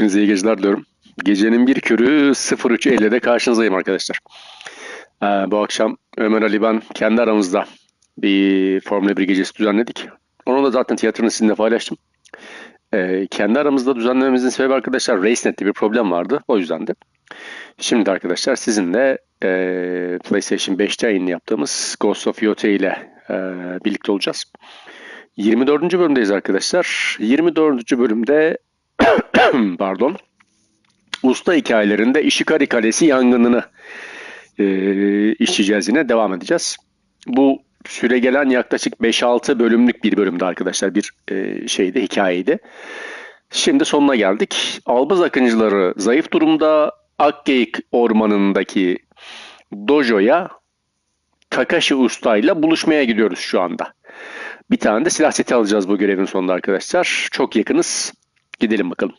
Hepinize iyi geceler diliyorum. Gecenin bir körü 03.50'de karşınızdayım arkadaşlar. Ee, bu akşam Ömer Ali ben kendi aramızda bir Formula 1 gecesi düzenledik. Onu da zaten tiyatronun sizinle paylaştım. Ee, kendi aramızda düzenlememizin sebebi arkadaşlar RaceNet'te bir problem vardı. O yüzden de. Şimdi arkadaşlar sizinle e, PlayStation 5'te yayın yaptığımız Ghost of Yote ile e, birlikte olacağız. 24. bölümdeyiz arkadaşlar. 24. bölümde pardon usta hikayelerinde Ishikari Kalesi yangınını e, işleyeceğiz yine devam edeceğiz. Bu süre gelen yaklaşık 5-6 bölümlük bir bölümde arkadaşlar bir e, şeydi hikayeydi. Şimdi sonuna geldik. Albaz akıncıları zayıf durumda Akgeyik ormanındaki dojoya Kakashi Usta ile buluşmaya gidiyoruz şu anda. Bir tane de silah seti alacağız bu görevin sonunda arkadaşlar. Çok yakınız. Gidelim bakalım.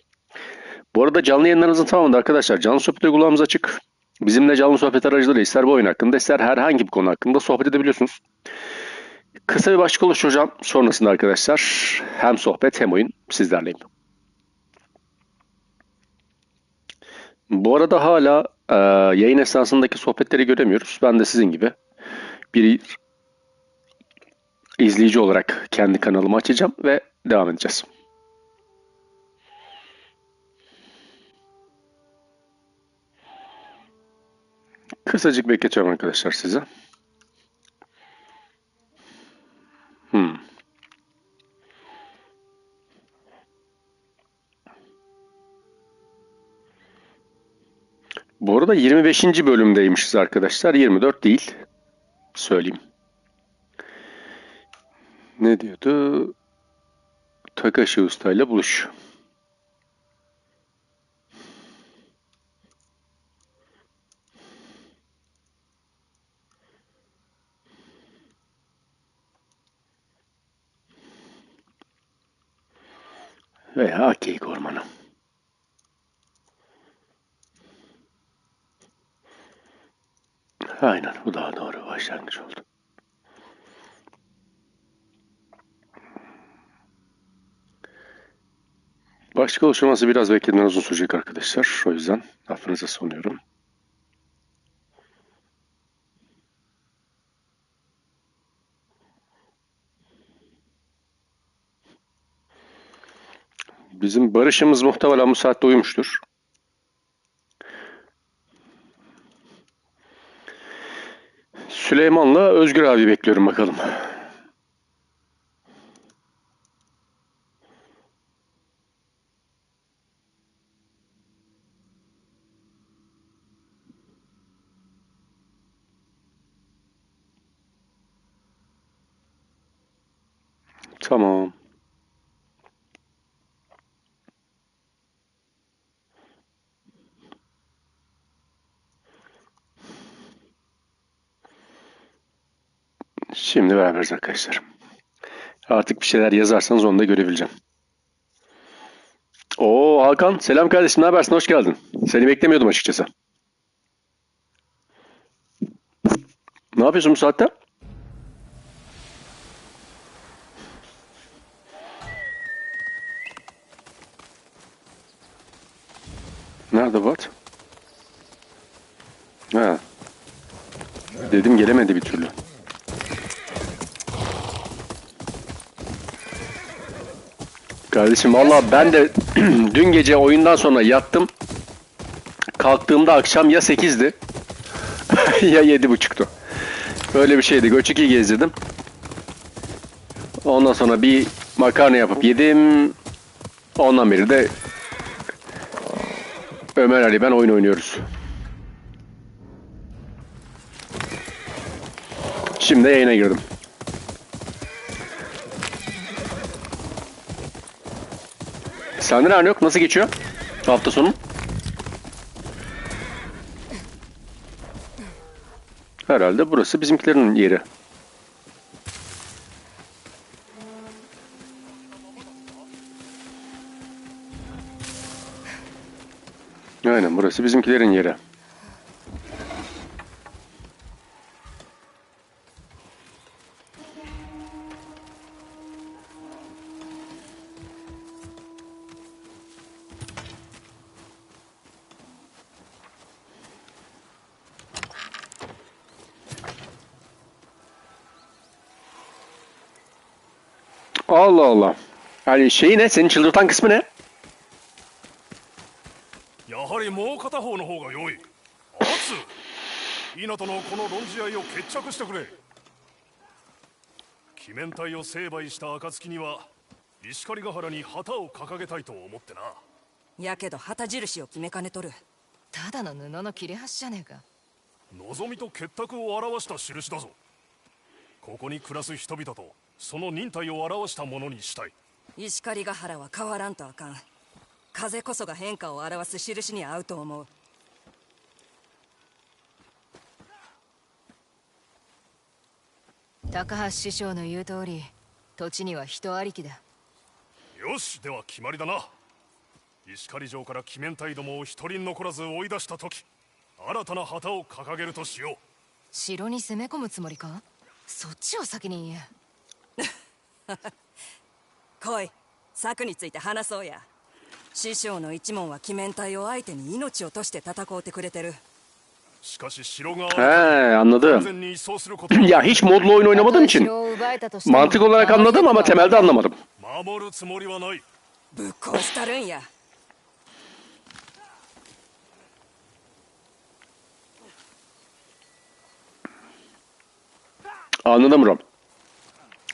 Bu arada canlı yayınlarımızın tamamında arkadaşlar canlı sohbet uygulamamız açık. Bizimle canlı sohbet aracılığıyla ister bu oyun hakkında ister herhangi bir konu hakkında sohbet edebiliyorsunuz. Kısa bir başlık oluşturacağım. Sonrasında arkadaşlar hem sohbet hem oyun sizlerleyim. Bu arada hala e, yayın esnasındaki sohbetleri göremiyoruz. Ben de sizin gibi bir izleyici olarak kendi kanalımı açacağım ve devam edeceğiz. Kısacık bekletiyorum arkadaşlar size. Hmm. Bu arada 25. bölümdeymişiz arkadaşlar. 24 değil. Söyleyeyim. Ne diyordu? Takashi Usta ile buluş. Veya Akeyik Ormanı. Aynen bu daha doğru başlangıç oldu. Başka oluşturması biraz beklediğinden uzun sürecek arkadaşlar. O yüzden affınıza sunuyorum. Bizim Barış'ımız muhtemelen bu saatte uyumuştur. Süleyman'la Özgür abi bekliyorum bakalım. Şimdi beraberiz arkadaşlar. Artık bir şeyler yazarsanız onu da görebileceğim. Oo Hakan, selam kardeşim, ne habersin? Hoş geldin. Seni beklemiyordum açıkçası. Ne yapıyorsun bu saatte? Nerede Bat? Ha. Dedim gelemedi bir türlü. Kardeşim valla ben de dün gece oyundan sonra yattım. Kalktığımda akşam ya 8'di ya 7.30'tu. Böyle bir şeydi. Göçük'i gezdirdim. Ondan sonra bir makarna yapıp yedim. Ondan beri de Ömer Ali ben oyun oynuyoruz. Şimdi yayına girdim. Sende ne yok? Nasıl geçiyor? Hafta sonu? Herhalde burası bizimkilerin yeri. Aynen burası bizimkilerin yeri. Senin çıldırtan kısmı ne? やはりもう片方の方が良い。圧稲とのこの論じ合いを決着してくれ。鬼面隊を成敗した暁には石狩ヶ原に旗を掲げたいと思ってな。やけど旗印を決めかねとる。ただの布の切れ端じゃねえか。望みと結託を表した印だぞ。ここに暮らす人々とその忍耐を表したものにしたい石狩ヶ原は変わらんとあかん。風こそが変化を表す印に合うと思う。高橋師匠の言う通り土地には人ありきだ。よしでは決まりだな。石狩城から鬼面隊どもを一人残らず追い出した時新たな旗を掲げるとしよ城に攻め込むつもりか？そっちを先に言え 来い策について話そうや師匠の一門は鬼面隊を相手に命を落として戦うてくれてるしかし城が He anladım. ya hiç modlu oyun oynamadığım için mantık olarak anladım ama temelde anlamadım. Anladım Rob.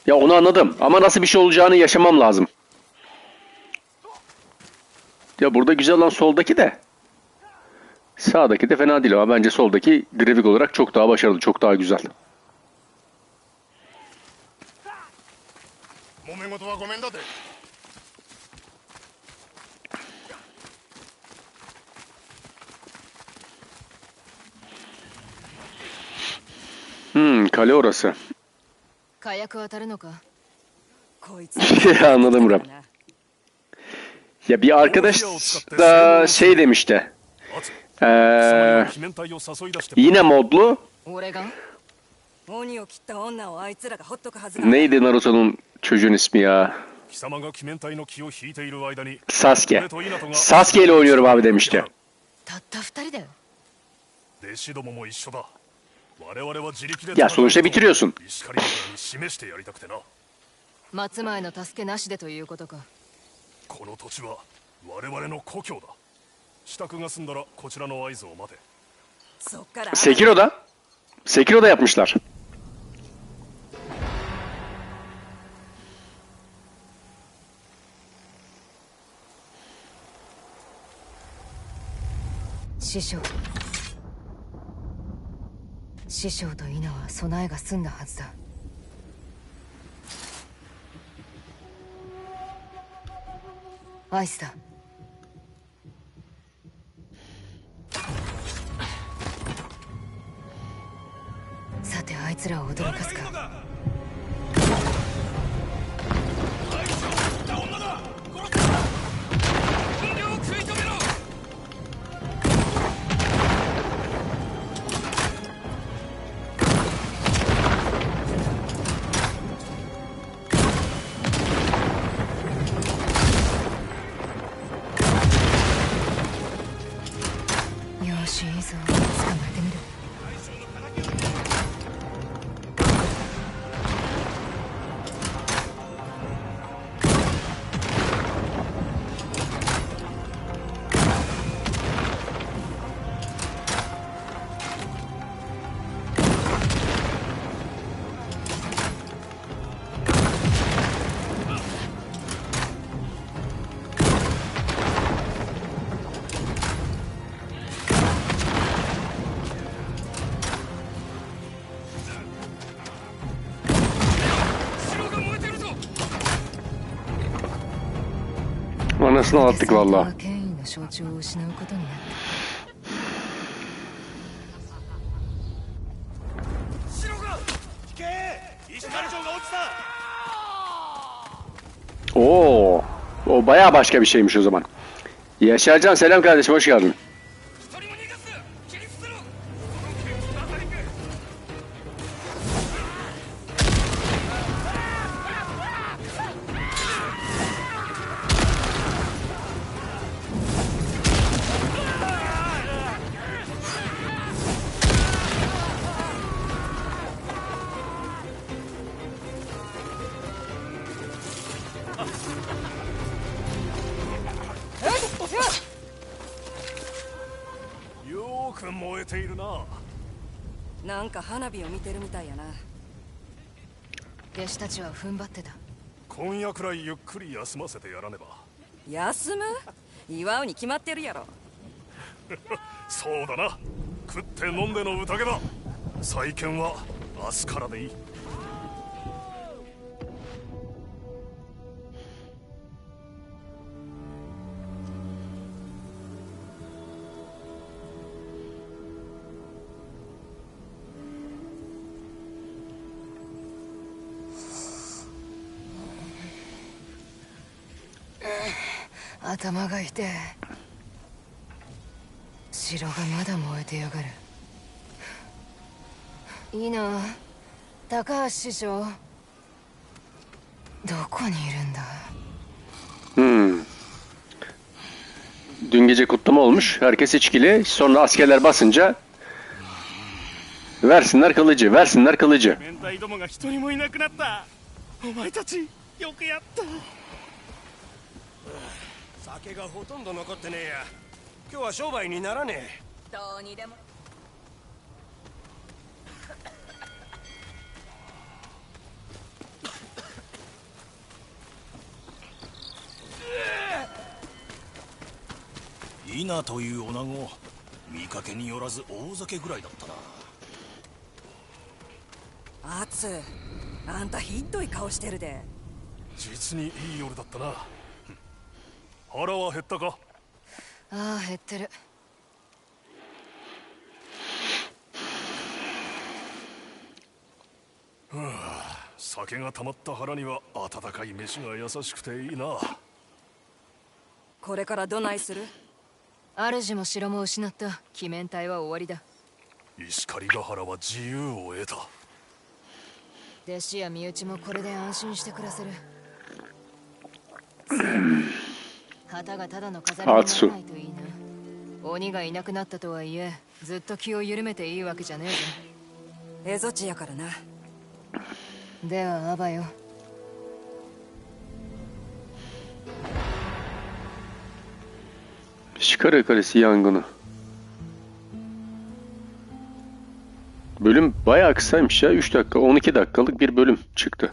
Ya onu anladım ama nasıl bir şey olacağını yaşamam lazım. Ya burada güzel olan soldaki de. Sağdaki de fena değil ama bence soldaki grafik olarak çok daha başarılı, çok daha güzel. Hmm, kale orası. 火薬当たるのかこいつ Anladım Rom. な Ya bir arkadaş da şey demişti. 圧 Ee, 貴様には鬼面隊を誘い出して yine modlu 俺が鬼を切った女をあいつらがほっとくはずがない neydi Naruto'nun çocuğun ismi ya? 貴様が鬼面隊の気を引いている間に Sasuke. 俺と稲とが Sasuke ile oynuyorum abi demişti. たった二人だよ弟子どもも一緒だ我々は自力で やそうしてみてるよすん。石狩部に示してやりたくてな。松前の助けなしでということか。この土地は我々の故郷だ。支度が済んだらこちらの合図を待て。そっから赤炉だ？赤炉だやっぷし師匠と稲は備えが済んだはずだ。アイスだ。さてあいつらを驚かすか。parasını alattık valla. Oo, o baya başka bir şeymiş o zaman. Yaşarcan selam kardeşim hoş geldin. よく燃えているな。なんか花火を見てるみたいやな。弟子たちは踏ん張ってた。今夜くらいゆっくり休ませてやらねば。休む？祝うに決まってるやろ。そうだな。食って飲んでの宴だ。再建は明日からでいい。頭が痛い城がまだ燃えてやがるいいな高橋師匠どこにいるんだ Hmm. Dün gece kutlama olmuş. Herkes içkili. Sonra askerler basınca versinler kılıcı, versinler kılıcı. 明がほとんど残ってねえや。今日は商売にならねえ。どうにでも。稲という女子見かけによらず大酒ぐらいだったな。アツあんたひどい顔してるで。実にいい夜だったな腹は減ったか？ああ減ってる。酒が溜まった腹には温かい飯が優しくていいな。これからどないする？主も城も失った鬼面隊は終わりだ。石狩ヶ原は自由を得た。弟子や身内もこれで安心して暮らせる旗がただの飾りにならないといいな鬼がいなくなったとはいえずっと気を緩めていいわけじゃねえぞ蝦夷地やからなではアバよ Şikara Kalesi yangını. Bölüm bayağı kısaymış ya. 3 dakika, 12 dakikalık bir bölüm çıktı.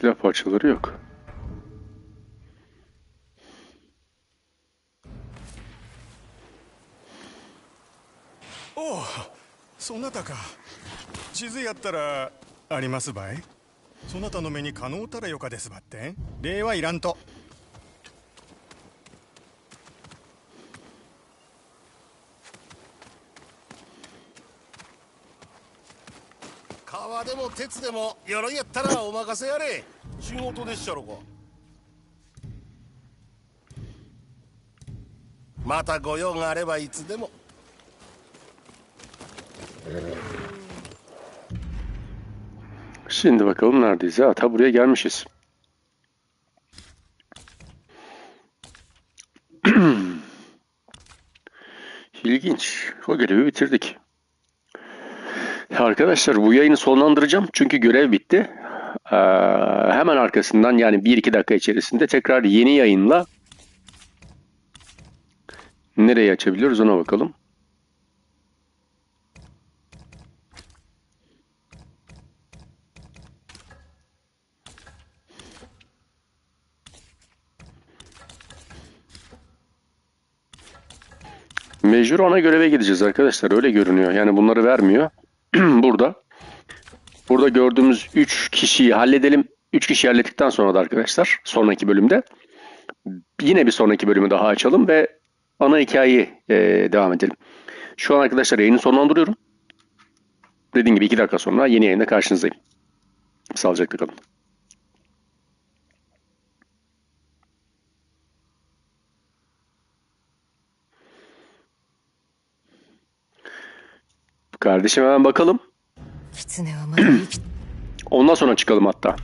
Silah parçaları yok. おおそなたか地図やったらありますばいそなたの目に可能たらよかですばって礼はいらんとでも鉄でも鎧やったらお任せやれ仕事でっしゃろかまた御用があればいつでも Şimdi bakalım neredeyiz? Ha, ta buraya gelmişiz. İlginç. O görevi bitirdik. Arkadaşlar bu yayını sonlandıracağım. Çünkü görev bitti. Ee, hemen arkasından yani 1-2 dakika içerisinde tekrar yeni yayınla nereye açabiliyoruz ona bakalım. Mecbur ana göreve gideceğiz arkadaşlar. Öyle görünüyor. Yani bunları vermiyor. Burada. Burada gördüğümüz 3 kişiyi halledelim. 3 kişiyi hallettikten sonra da arkadaşlar sonraki bölümde yine bir sonraki bölümü daha açalım ve ana hikayeyi e, devam edelim. Şu an arkadaşlar yayını sonlandırıyorum. Dediğim gibi 2 dakika sonra yeni yayında karşınızdayım. Sağlıcakla kalın. Kardeşim hemen bakalım. Ondan sonra çıkalım hatta.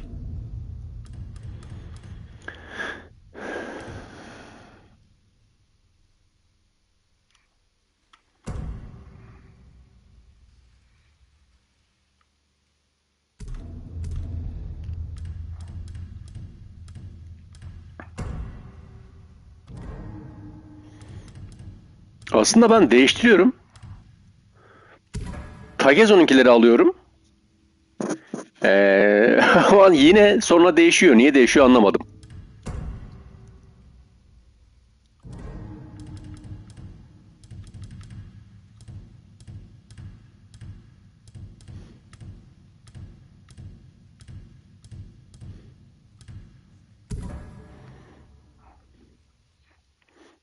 Aslında ben değiştiriyorum. Tagezo'nunkileri alıyorum. Ee, ama yine sonra değişiyor. Niye değişiyor anlamadım.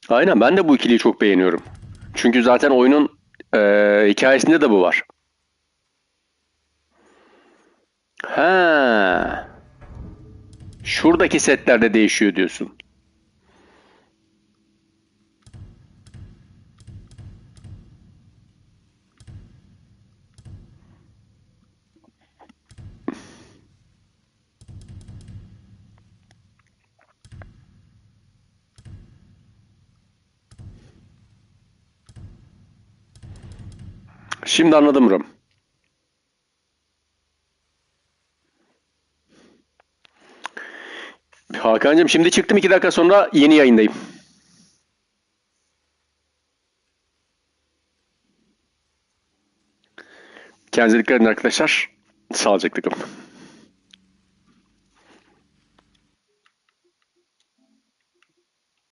Aynen ben de bu ikiliyi çok beğeniyorum. Çünkü zaten oyunun eee, hikayesinde de bu var. Ha. Şuradaki setlerde değişiyor diyorsun. Şimdi anladım Ram. Hakan'cığım şimdi çıktım iki dakika sonra yeni yayındayım. Kendinize dikkat edin arkadaşlar. Sağlıcakla kalın.